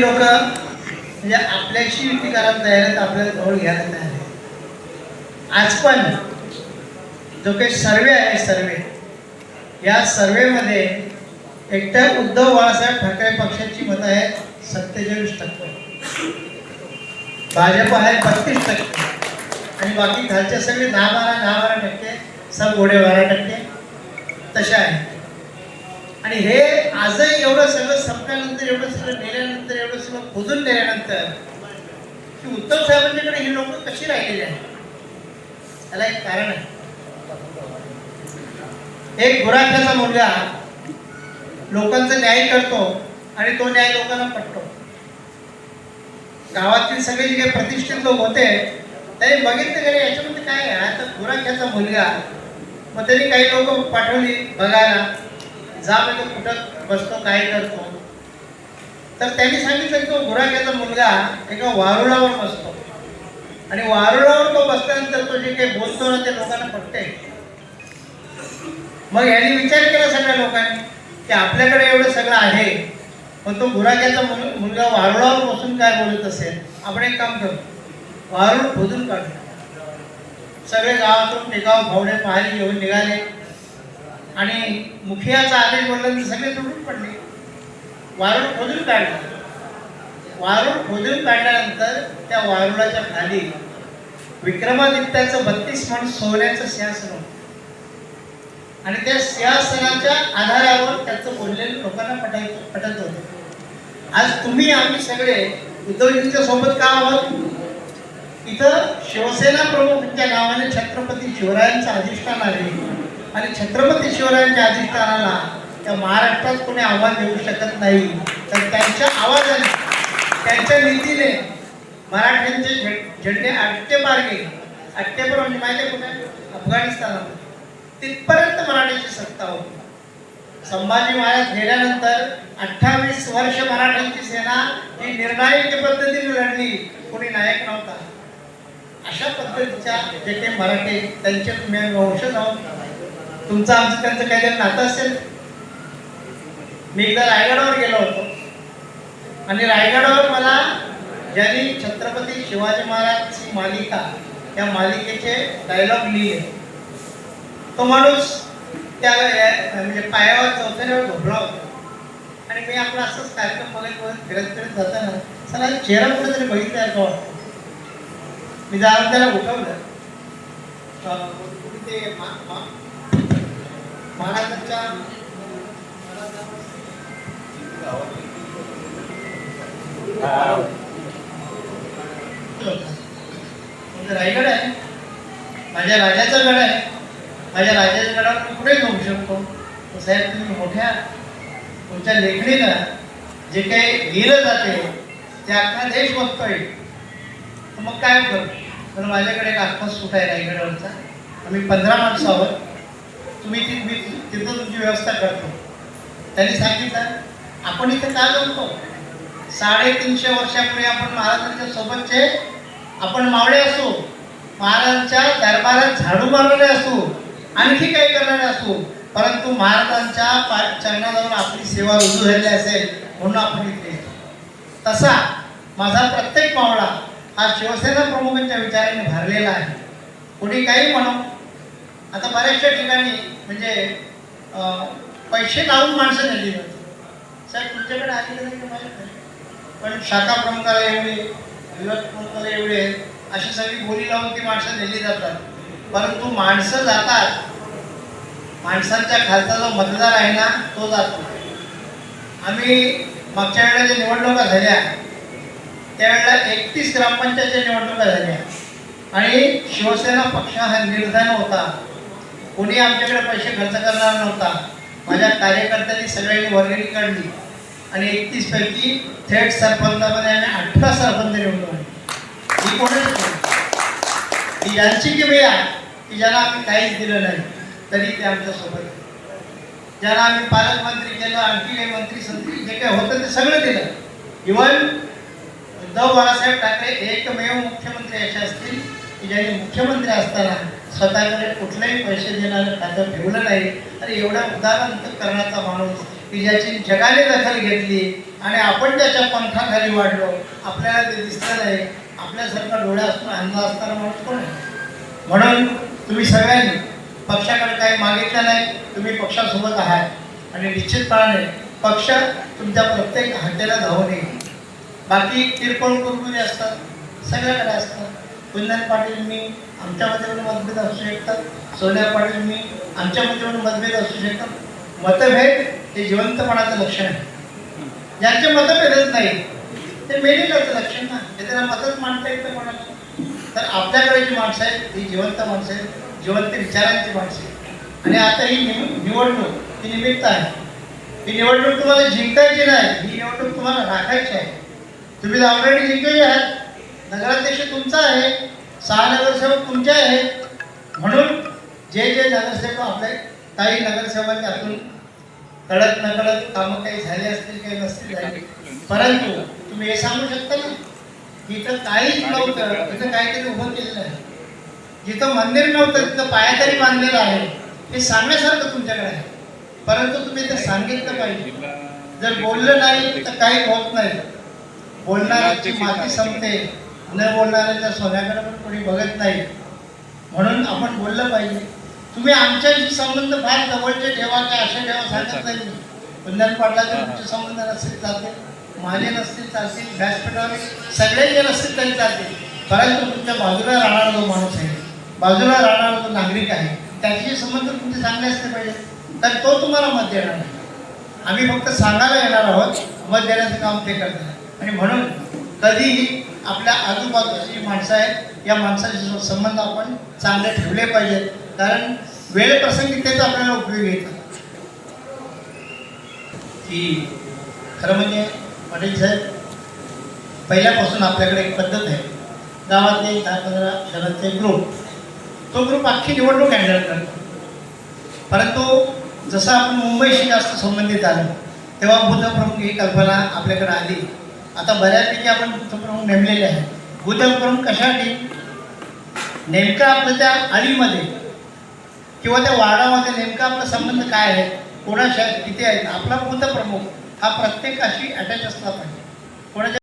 लोक म्हणजे आपल्याशी युती करायला तयार आहेत आपल्याला जवळ घ्यायला तयार आहे आज पण जो काही सर्वे आहे सर्वे या सर्वेमध्ये एकट्या उद्धव बाळासाहेब ठाकरे पक्षाची मतं आहेत सत्तेचाळीस टक्के. भाजप आहे बत्तीस टक्के. आणि बाकी खालचे सगळे दहा बारा दहा बारा टक्के सब घोडे बारा टक्के. तसे आहे आणि हे आजही एवढं सगळं संपल्यानंतर एवढं सगळं नेल्यानंतर एवढं सगळं खोजून नेल्यानंतर की उद्धव साहेबांच्याकडे ही लोक कशी राहिलेली आहे त्याला एक कारण आहे. एक गुराख्याचा मुलगा लोकांचा न्याय करतो आणि तो न्याय लोकांना पटतो. गावातील सगळे जे काही प्रतिष्ठित लोक होते त्यांनी बघितलं गेले याच्यामध्ये काय आहे? आता गुराख्याचा मुलगा. मग त्यांनी काही लोक पाठवली बघायला. जा म्हणजे कुठं बसतो काय करतो? तर त्यांनी सांगितलं की तो गुराख्याचा मुलगा एका वारुळावर बसतो. आणि वारुळावर तो बसल्यानंतर तो जे काही बोलतो ना ते लोकांना पटते मग यांनी विचार केला सगळ्या लोकांनी की आपल्याकडे एवढं सगळं आहे पण तो गुराख्याचा मुल- मुलगा वारुळावर बसून काय बोलत असेल? आपण एक काम करू. वारुळ खोदून काढू सगळे गावातून टिकाव भावडे पहायला घेऊन निघाले. आणि मुखियाचा आदेश बोलल्यानंतर सगळे तुटून पडले. वारुळ खोदून काढलं. वारुळ खोदून काढल्यानंतर त्या वारुळाच्या खाली विक्रमादित्याचं बत्तीस म्हण सोन्याचं सिंहासन होतं. आणि त्या सिंहासनाच्या आधारावर त्याचं बोललेलं लोकांना पटायचं पटत होतं. आज तुम्ही आम्ही सगळे उद्धवजींच्या सोबत का आहोत? इथं शिवसेना प्रमुखांच्या नावाने छत्रपती शिवरायांचं अधिष्ठान आले आणि छत्रपती शिवरायांच्या अधिष्ठानाला त्या महाराष्ट्रात कोणी आव्हान देऊ शकत नाही. तर त्यांच्या आवाजाने त्यांच्या नीतीने मराठ्यांचे झेंडे आट्टेपार पार गेले म्हणजे माहिती कुठे अफगाणिस्तानात तिथपर्यंत मराठ्याची सत्ता होती. संभाजी महाराज गेल्यानंतर अठ्ठावीस वर्ष मराठ्यांची सेना ही निर्णायक पद्धतीने लढली. कोणी नायक नव्हता. अशा पद्धतीच्या जे काही मराठी त्यांचे तुम्ही आम्ही वंशज आहोत. तुमचं आमचं त्यांचं काहीतरी नातं असेल. मी एकदा रायगडावर गेलो होतो. आणि रायगडावर मला ज्यांनी छत्रपती शिवाजी महाराजची मालिका त्या मालिकेचे डायलॉग लिहिले. तो माणूस त्या म्हणजे पायावर चौथऱ्यावर झोपला होता. आणि मी आपला असंच कार्यक्रम बघत बघत फिरत फिरत जाताना चला चेहरा कुठेतरी बघितला का वाटतो मी जाऊन त्याला उठवलं. ते मा- मा- महाराजांच्या रायगड आहे. माझ्या राजाचा गड आहे. माझ्या राजाच्या गडावर मी पुढे जाऊ शकतो? साहेब तुम्ही मोठ्या तुमच्या लेखणीनं जे काही लिहिलं जाते हो, ते अख्खा देश बघतोय. तर मग काय करू तर माझ्याकडे एक आत्मा सूट आहे रायगडावरचा. आम्ही पंधरा माणसं आहोत. तुम्ही ती मी तिथं तुमची व्यवस्था करतो. त्यांनी सांगितलं आपण इथं का जमतो? साडेतीनशे वर्षापूर्वी आपण महाराजांच्या सोबतचे आपण मावळे असू महाराजांच्या दरबारात झाडू मारणारे असू आणखी काही करणारे असू परंतु महाराजांच्या पा- चरणाजवळ आपली सेवा रुजू झालेली असेल म्हणून आपण इथे येतो. तसा माझा प्रत्येक मावळा हा शिवसेना प्रमुखांच्या विचाराने भरलेला आहे. कोणी काही म्हणू आता बऱ्याचशा ठिकाणी म्हणजे पैसे लावून माणसं नेली जातात. साहेब तुमच्याकडे आली नाही का माझ्याकडे पण शाखा प्रमुखाला एवढे विभाग प्रमुखाला एवढे अशी सगळी बोली लावून ती माणसं नेली जातात. परंतु माणसं जातात. माणसांच्या खालचा जो मतदार आहे ना तो जातो. आम्ही मागच्या वेळेला ज्या निवडणुका झाल्या त्यावेळेला एकतीस ग्रामपंचायतच्या निवडणुका झाल्या. आणि शिवसेना पक्ष हा निर्धान होता. कोणी आमच्याकडे पैसे खर्च करणार नव्हता. माझ्या कार्यकर्त्यांनी सगळ्यांनी वर्गणी काढली. आणि एकतीस पैकी थेट सरपंचामध्ये आम्ही अठरा सरपंच निवडून आले. ही कोणाची ही यांची की ज्याला आम्ही काहीच दिलं नाही तरी ते आमच्यासोबत ज्याला आम्ही पालकमंत्री केलं आणखी काही मंत्री संत्री जे काही होतं ते सगळं दिलं. इवन उद्धव बाळासाहेब ठाकरे एकमेव मुख्यमंत्री असे असतील की ज्यांनी मुख्यमंत्री असताना स्वतःकडे कुठलेही पैसे देणारं खातं ठेवलं नाही. आणि एवढा उदाहरण करण्याचा माणूस की ज्याची जगाने दखल घेतली आणि आपण त्याच्या पंखाखाली वाढलो. आपल्याला ते दिसलं नाही. आपल्यासारखा डोळ्या असताना अंध असताना माणूस कोण आहे? म्हणून तुम्ही सगळ्यांनी पक्षाकडे काही मागितलं नाही. तुम्ही पक्षासोबत आहात. आणि निश्चितपणाने पक्ष तुमच्या प्रत्येक हातेला धावून येईल. बाकी किरकोळ कुरकुरी असतात. सगळ्याकडे असतात. कुंदन पाटील मी आमच्यामध्ये पण मतभेद असू शकतात. सोनिया पाटील मी आमच्यामध्ये मतभेद असू शकतात. मतभेद हे जिवंतपणाचं लक्षण आहे. ज्यांचे मतभेदच नाही ते मेलेल्याचं लक्षण ना. हे त्याला मतच मांडता येतं कोणाला. तर आपल्याकडे जी माणसं आहेत ही जिवंत माणसं आहेत जिवंत विचारांची माणसं आहेत. आणि आता ही निव- निवडणूक ही निमित्त आहे. ही निवडणूक तुम्हाला जिंकायची नाही ही निवडणूक तुम्हाला राखायची आहे. तुम्ही ऑलरेडी जिंकलेले आहात. नगराध्यक्ष तुमचा आहे सहा नगरसेवक तुमचे आहेत म्हणून जे जे नगरसेवक आपले काही नगरसेवक त्यातून कळत नकळत कामं काही झाले असतील काही नसतील झाली. परंतु तुम्ही हे सांगू शकता ना तिथं इथं काहीच नव्हतं इथं काहीतरी उभं केलेलं आहे. जिथं मंदिर नव्हतं तिथं पायातरी बांधलेलं आहे. हे सांगण्यासारखं तुमच्याकडे आहे. परंतु तुम्ही ते सांगितलं पाहिजे. जर बोललं नाही तर काही होत नाही. बोलणाऱ्याची माती संपते. न बोलणाऱ्याच्या सोन्याकडे पण कोणी बघत नाही. म्हणून आपण बोललं पाहिजे. तुम्ही आमच्याशी संबंध फार जवळचे ठेवा की असे ठेवा सांगत नाही. कुंदन पाटलाचे तुमचे संबंध नसतील चालते. माझे नसतील चालतील व्यासपीठावर सगळे जे नसतील तरी चालतील परंतु तुमच्या बाजूला राहणारा जो माणूस आहे बाजूला राहणारा जो नागरिक आहे त्याच्याशी संबंध तुमचे चांगले असले पाहिजे. तर तो तुम्हाला मत देणार नाही. आम्ही फक्त सांगायला येणार आहोत मत देण्याचं काम ते करतात. आणि म्हणून कधीही आपल्या आजूबाजूची जी माणसं आहेत या माणसाचे संबंध आपण चांगले ठेवले पाहिजेत. कारण वेळ प्रसंगी तेच आपल्याला उपयोगी येतात की खरं म्हणजे पाटील साहेब पहिल्यापासून आपल्याकडे एक पद्धत आहे. गावातले दहा पंधरा जणांचे ग्रुप तो ग्रुप अख्खी निवडणूक हँडल करतो परंतु जसं आपण मुंबईशी जास्त संबंधित आलो तेव्हा बुद्धप्रमुख ही कल्पना आपल्याकडे आली. आता बऱ्यापैकी आपण बुद्धप्रमुख नेमलेले आहेत. बुद्धप्रमुख कशासाठी? नेमकं आपलं त्या अळीमध्ये किंवा त्या वाडामध्ये नेमका आपला संबंध काय आहे? कोणाशी किती आहेत? आपला बुद्धप्रमुख हा प्रत्येकाशी अटॅच असला पाहिजे. कोणाच्या